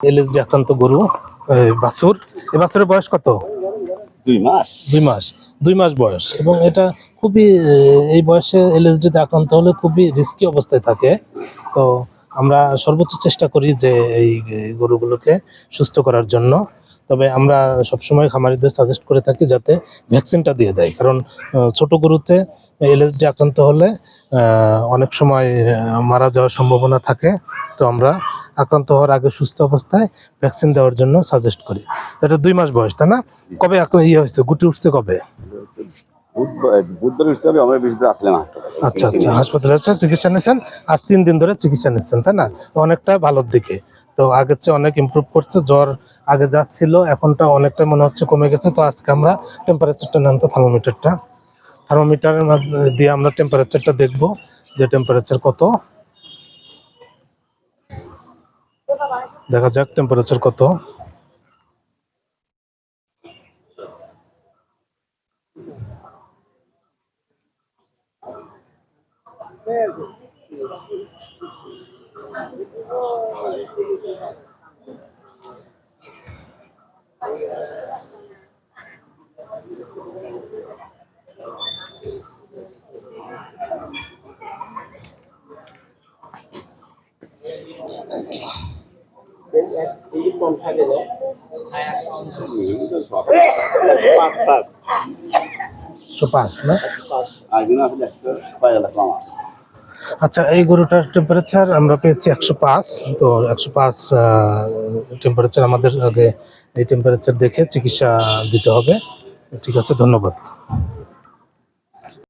LSD আক্রান্ত গরু বাছুর। এই বাছুরের বয়স কত? দুই মাস। দুই মাস। দুই মাস বয়স। এবং এটা খুবই এই বয়সে এলএসডি তে আক্রান্ত হলে খুবই রিস্কি অবস্থায় থাকে। তো আমরা সর্বোচ্চ চেষ্টা করি যে এই গরুগুলোকে সুস্থ করার জন্য। তবে আমরা সবসময় খামারিদের সাজেস্ট করে থাকি যাতে ভ্যাকসিনটা দিয়ে দেয়। কারণ ছোট গরুতে এলএসডি আক্রান্ত হলে আহ, অনেক সময় মারা যাওয়ার সম্ভাবনা থাকে। তো আমরা আক্রান্ত হওয়ার আগে সুস্থ অবস্থায় ভ্যাকসিন দেওয়ার জন্য সাজেস্ট করি। এটা দুই মাস বয়স তাই না? কবে ইয়ে হয়েছে? গুটি উঠছে কবে? আচ্ছা আচ্ছা হাসপাতালে চিকিৎসা নিচ্ছেন আজ তিন দিন ধরে চিকিৎসা নিচ্ছেন তাই না? অনেকটা ভালোর দিকে। তো আগের চেয়ে অনেক ইমপ্রুভ করছে জ্বর আগে যা ছিল এখনটা অনেকটা মনে হচ্ছে কমে গেছে। তো আজকে আমরা টেম্পারেচারটা নেন তো থার্মোমিটারটা থার্মোমিটারের দিয়ে আমরা টেম্পারেচারটা দেখব যে টেম্পারেচার কত। দেখা যাক টেম্পারেচার কত? একশো পাঁচ আচ্ছা এই গরুটার টেম্পারেচার আমরা পেয়েছি একশো পাঁচ, তো একশো পাঁচ টেম্পারেচার আমাদের আগে এই টেম্পারেচার দেখে চিকিৎসা দিতে হবে। ঠিক আছে, ধন্যবাদ।